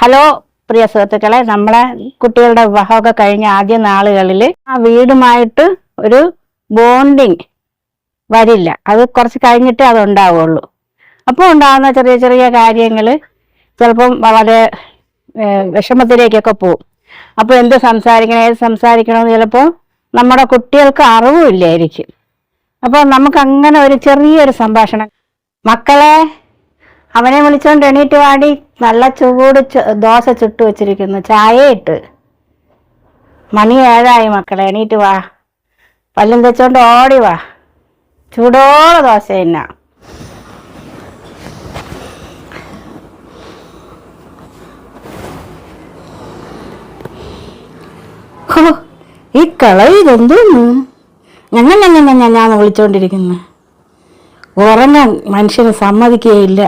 Hello പ്രിയ സുഹൃത്തുക്കളെ നമ്മളെ കുട്ടികളുടെ വിവാഹമൊക്കെ കഴിഞ്ഞ ആദ്യ നാളുകളിൽ ആ വീടുമായിട്ട് ഒരു ബോണ്ടിങ് വരില്ല. അത് കുറച്ച് കഴിഞ്ഞിട്ടേ അത് ഉണ്ടാവുള്ളൂ അപ്പോൾ ഉണ്ടാകുന്ന ചെറിയ ചെറിയ കാര്യങ്ങൾ ചിലപ്പം വളരെ വിഷമത്തിലേക്കൊക്കെ പോകും. അപ്പോൾ എന്ത് സംസാരിക്കണം ഏത് സംസാരിക്കണമെന്ന് ചിലപ്പോൾ നമ്മുടെ കുട്ടികൾക്ക് അറിവുമില്ലായിരിക്കും അപ്പോൾ നമുക്ക് അങ്ങനെ ഒരു ചെറിയൊരു സംഭാഷണം. മക്കളെ അവനെ വിളിച്ചോണ്ട് എണീറ്റ് വാടി നല്ല ചൂട് ദോശ ചുട്ടു വെച്ചിരിക്കുന്നു ചായ ഇട്ട് മണി ഏഴായി മക്കളെ എണീറ്റ് വാ പല്ലും തെച്ചോണ്ട് ഓടി വാ ചൂടോടെ ദോശ തന്നെ ഈ കളവ് ഇതെന്തോന്ന് ഞങ്ങൾ ഞങ്ങൾ ഞാൻ വിളിച്ചോണ്ടിരിക്കുന്നു ഉറങ്ങാൻ മനുഷ്യന് സമ്മതിക്കുകയില്ല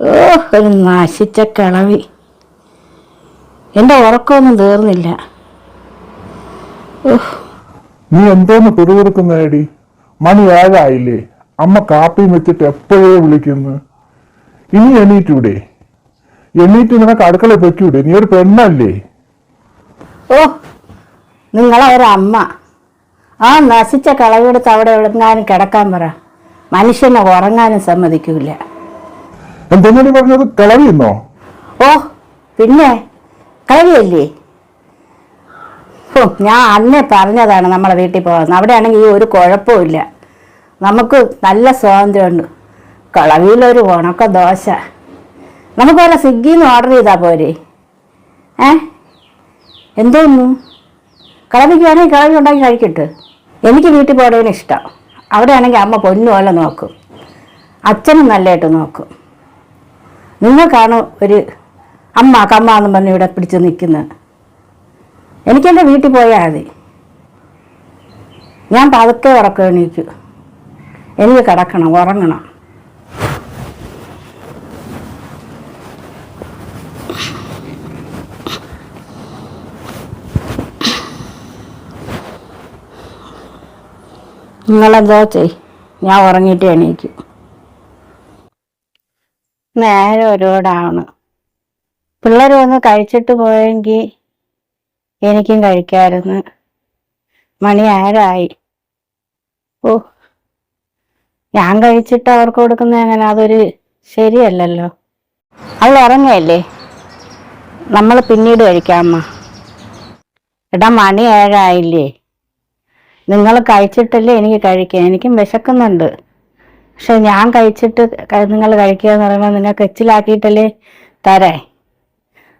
ഓ ഒരു നശിച്ച കിളവി. എന്റെ ഉറക്കമൊന്നും തീർന്നില്ല. ഓഹ്. നീ എന്തോന്ന് പിറുപിറുക്കുന്നേടി മണി ഏഴായില്ലേ? അമ്മ കാപ്പിയും വെച്ചിട്ട് എപ്പോഴേ വിളിക്കുന്നു? ഇനി എണീറ്റൂടെ? എണീറ്റ് നിനക്ക് അടുക്കള പൊയ്ക്കൂടെ? നീ ഒരു പെണ്ണല്ലേ? ഓ നിങ്ങളെ ഒരമ്മ ആ നശിച്ച കളവെടുത്ത് അവിടെ എവിടെങ്ങാനും കിടക്കാൻ പറ. മനുഷ്യനെ ഉറങ്ങാനും സമ്മതിക്കൂല. എന്തെങ്കിലും പറഞ്ഞത്? കളവിയെന്നോ ഓ പിന്നെ കളവിയല്ലേ ഞാൻ അന്നേ പറഞ്ഞതാണ് നമ്മളെ വീട്ടിൽ പോകുന്നത് അവിടെയാണെങ്കിൽ ഈ ഒരു കുഴപ്പമില്ല നമുക്ക് നല്ല സ്വാതന്ത്ര്യമുണ്ട്. കളവിയിലൊരു ഉണക്ക ദോശ. നമുക്ക് വല്ല സ്വിഗ്ഗിന്ന് ഓർഡർ ചെയ്താൽ പോരെ? ഏ? എന്തോന്നു? കളവിക്ക് വേണമെങ്കിൽ കളവി ഉണ്ടാക്കി കഴിക്കട്ടെ. എനിക്ക് വീട്ടിൽ പോകണതിന് ഇഷ്ടം. അവിടെ അവിടെയാണെങ്കിൽ അമ്മ പൊന്നു പോലെ നോക്കും. അച്ഛനും നല്ലതായിട്ട് നോക്കും. നിങ്ങൾക്കാണ് ഒരു അമ്മ കമ്മ എന്ന് പറഞ്ഞ് ഇവിടെ പിടിച്ച് നിൽക്കുന്നത്? എനിക്കെന്റെ വീട്ടിൽ പോയാൽ മതി. ഞാൻ പതുക്കെ ഉറക്കം എനിക്ക് കിടക്കണം ഉറങ്ങണം. നിങ്ങളെന്തോ ചെയ് ഞാൻ ഉറങ്ങിയിട്ട് എണീക്കും. നേരെ ഒരുപാടാണ് പിള്ളേരും ഒന്ന് കഴിച്ചിട്ട് പോയെങ്കിൽ എനിക്കും കഴിക്കാമായിരുന്നു മണി ആരായി ഓ ഞാൻ കഴിച്ചിട്ട് അവർക്ക് കൊടുക്കുന്ന എങ്ങനെ? അതൊരു ശരിയല്ലല്ലോ. അവൾ ഉറങ്ങയല്ലേ നമ്മൾ പിന്നീട് കഴിക്കാമ്മ എടാ മണി ഏഴായില്ലേ? നിങ്ങൾ കഴിച്ചിട്ടല്ലേ എനിക്ക് കഴിക്കാം എനിക്കും വിശക്കുന്നുണ്ട്. പക്ഷെ ഞാൻ കഴിച്ചിട്ട് നിങ്ങൾ കഴിക്കുക എന്ന് പറയുമ്പോൾ നിങ്ങൾക്ക് എച്ചിലാക്കിയിട്ടല്ലേ തരേ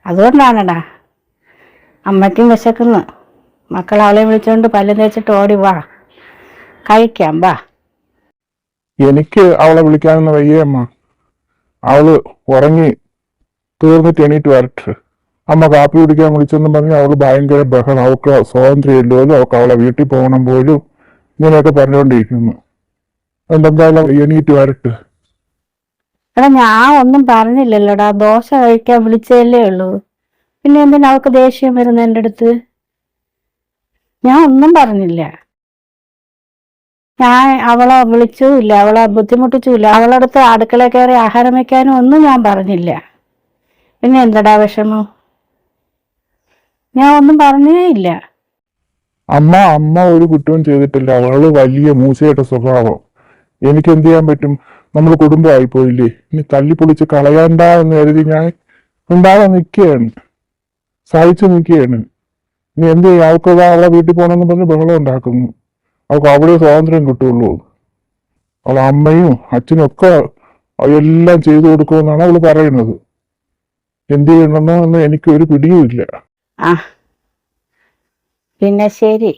അതുകൊണ്ടാണടാ. അമ്മയ്ക്കും വിശക്കുന്നു. മക്കൾ അവളെ വിളിച്ചുകൊണ്ട് പല്ല് തേച്ചിട്ട് ഓടി വാ. കഴിക്കാം വാ എനിക്ക് അവളെ വിളിക്കാനൊന്നും വയ്യേ അമ്മ. അവൾ ഉറങ്ങി തീർന്നിട്ട് എണീറ്റ് വരട്ടെ. അമ്മ കാപ്പി കുടിക്കാൻ വിളിച്ചെന്ന് പറഞ്ഞ് അവൾ ഭയങ്കര ബഹളം. അവൾക്ക് സ്വാതന്ത്ര്യം ഇല്ലല്ലോ അവൾക്ക് അവളെ വീട്ടിൽ പോകണം പോലും ഇങ്ങനെയൊക്കെ പറഞ്ഞുകൊണ്ടിരിക്കുന്നു. എന്തെന്തായാലും എണീറ്റ് വരട്ടെ. എടാ ഞാൻ ഒന്നും പറഞ്ഞില്ലല്ലോടാ. ദോശ കഴിക്കാൻ വിളിച്ചതല്ലേ ഉള്ളൂ. പിന്നെ എന്തിനാ അവൾക്ക് ദേഷ്യം വരുന്ന എന്റെ അടുത്ത്? ഞാൻ ഒന്നും പറഞ്ഞില്ല. ഞാൻ അവളെ വിളിച്ചുമില്ല അവളെ ബുദ്ധിമുട്ടിച്ചുമില്ല. അടുത്ത് അടുക്കള കയറി ആഹാരം വെക്കാനും ഒന്നും ഞാൻ പറഞ്ഞില്ല. പിന്നെ എന്തടാ വിഷമം? ഞാൻ ഒന്നും പറഞ്ഞേ ഇല്ല. അമ്മ അമ്മ ഒരു കുറ്റവും ചെയ്തിട്ടില്ല. അവൾ വലിയ മൂസയുടെ സ്വഭാവം. എനിക്ക് എന്ത് ചെയ്യാൻ പറ്റും? നമ്മൾ കുടുംബമായി പോയില്ലേ ഇനി തല്ലിപ്പൊളിച്ച് കളയണ്ട എന്ന് കരുതി ഞാൻ ഉണ്ടാകാൻ നിൽക്കുകയാണ്. സഹിച്ചു നിൽക്കുകയാണ്. ഇനി എന്ത് ചെയ്യും? അവൾക്ക് അവളെ വീട്ടിൽ പോകണമെന്ന് പറഞ്ഞ് ബഹളം ഉണ്ടാക്കുന്നു. അവൾക്ക് അവിടെ സ്വാതന്ത്ര്യം കിട്ടുള്ളൂ അവളെ അമ്മയും അച്ഛനും ഒക്കെ എല്ലാം ചെയ്തു കൊടുക്കുമെന്നാണ് അവൾ പറയുന്നത്. എന്ത് ചെയ്യണമെന്നോ എന്ന് എനിക്ക് ഒരു പിടിയുമില്ല ആ പിന്നെ ശരി.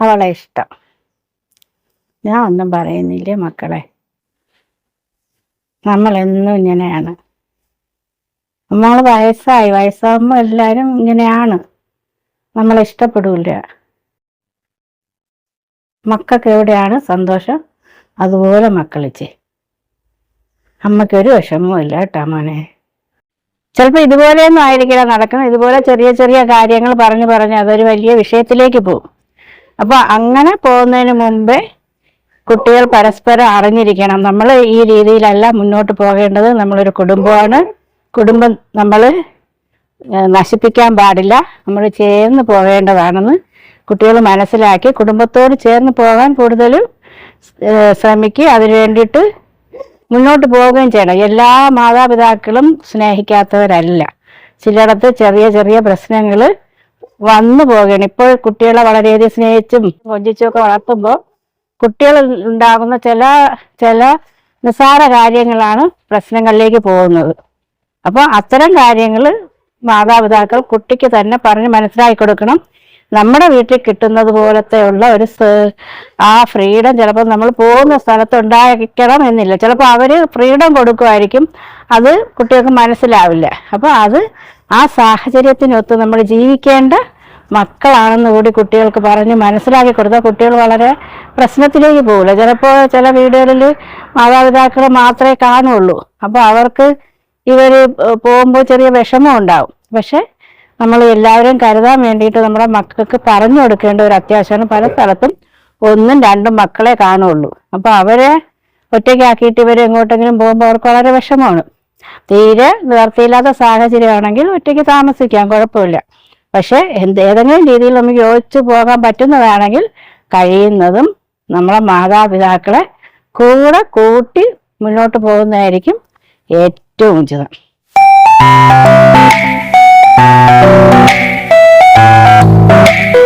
അവളെ ഇഷ്ടം. ഞാൻ ഒന്നും പറയുന്നില്ലേ മക്കളെ. നമ്മളെന്നും ഇങ്ങനെയാണ്. നമ്മൾ വയസ്സായി വയസ്സാകുമ്പോൾ എല്ലാവരും ഇങ്ങനെയാണ്. നമ്മളെ ഇഷ്ടപ്പെടില്ല മക്കൾക്ക് എവിടെയാണ് സന്തോഷം? അതുപോലെ മക്കളിച്ച് അമ്മയ്ക്കൊരു വിഷമവും ഇല്ല കേട്ടോ മോനെ. ചിലപ്പോൾ ഇതുപോലെയൊന്നും ആയിരിക്കില്ല നടക്കുന്നത്. ഇതുപോലെ ചെറിയ ചെറിയ കാര്യങ്ങൾ പറഞ്ഞു പറഞ്ഞ് അതൊരു വലിയ വിഷയത്തിലേക്ക് പോകും. അപ്പോൾ അങ്ങനെ പോകുന്നതിന് മുമ്പേ കുട്ടികൾ പരസ്പരം അറിഞ്ഞിരിക്കണം. നമ്മൾ ഈ രീതിയിലല്ല മുന്നോട്ട് പോകേണ്ടത്. നമ്മളൊരു കുടുംബമാണ്. കുടുംബം നമ്മൾ നശിപ്പിക്കാൻ പാടില്ല. നമ്മൾ ചേർന്ന് പോകേണ്ടതാണെന്ന് കുട്ടികൾ മനസ്സിലാക്കി കുടുംബത്തോട് ചേർന്ന് പോകാൻ കൂടുതലും ശ്രമിക്കുക. അതിനു വേണ്ടിയിട്ട് മുന്നോട്ട് പോവുകയും ചെയ്യണം. എല്ലാ മാതാപിതാക്കളും സ്നേഹിക്കാത്തവരല്ല. ചിലയിടത്ത് ചെറിയ ചെറിയ പ്രശ്നങ്ങൾ വന്നു പോവുകയാണ്. ഇപ്പോൾ കുട്ടികളെ വളരെയധികം സ്നേഹിച്ചും കൊഞ്ചിച്ചും ഒക്കെ വളർത്തുമ്പോൾ കുട്ടികൾ ഉണ്ടാകുന്ന ചില ചില നിസ്സാര കാര്യങ്ങളാണ് പ്രശ്നങ്ങളിലേക്ക് പോകുന്നത്. അപ്പോൾ അത്തരം കാര്യങ്ങൾ മാതാപിതാക്കൾ കുട്ടിക്ക് തന്നെ പറഞ്ഞ് മനസ്സിലാക്കി കൊടുക്കണം. നമ്മുടെ വീട്ടിൽ കിട്ടുന്നത് പോലത്തെ ഉള്ള ഒരു ആ ഫ്രീഡം ചിലപ്പോൾ നമ്മൾ പോകുന്ന സ്ഥലത്ത് ഉണ്ടായിരിക്കണം എന്നില്ല. ചിലപ്പോൾ അവർ ഫ്രീഡം കൊടുക്കുമായിരിക്കും. അത് കുട്ടികൾക്ക് മനസ്സിലാവില്ല. അപ്പോൾ അത് ആ സാഹചര്യത്തിനൊത്ത് നമ്മൾ ജീവിക്കേണ്ട മക്കളാണെന്ന് കൂടി കുട്ടികൾക്ക് പറഞ്ഞ് മനസ്സിലാക്കി കൊടുത്താൽ കുട്ടികൾ വളരെ പ്രശ്നത്തിലേക്ക് പോകില്ല ചിലപ്പോൾ ചില വീടുകളിൽ മാതാപിതാക്കൾ മാത്രമേ കാണുള്ളൂ. അപ്പോൾ അവർക്ക് ഇവർ പോകുമ്പോൾ ചെറിയ വിഷമം ഉണ്ടാവും. പക്ഷെ നമ്മൾ എല്ലാവരും കരുതാൻ വേണ്ടിയിട്ട് നമ്മുടെ മക്കൾക്ക് പറഞ്ഞു കൊടുക്കേണ്ട ഒരു അത്യാവശ്യമാണ്. പല സ്ഥലത്തും ഒന്നും രണ്ടും മക്കളെ കാണുള്ളൂ. അപ്പോൾ അവരെ ഒറ്റയ്ക്കാക്കിയിട്ട് ഇവർ എങ്ങോട്ടെങ്കിലും പോകുമ്പോൾ അവർക്ക് വളരെ വിഷമമാണ്. തീരെ നിവർത്തിയില്ലാത്ത സാഹചര്യമാണെങ്കിൽ ഒറ്റയ്ക്ക് താമസിക്കാം. കുഴപ്പമില്ല. പക്ഷെ എന്ത് ഏതെങ്കിലും രീതിയിൽ നമുക്ക് യോജിച്ചു പോകാൻ പറ്റുന്നതാണെങ്കിൽ കഴിയുന്നതും നമ്മളെ മാതാപിതാക്കളെ കൂടെ കൂട്ടി മുന്നോട്ട് പോകുന്നതായിരിക്കും ഏറ്റവും ഉചിതം Thank you.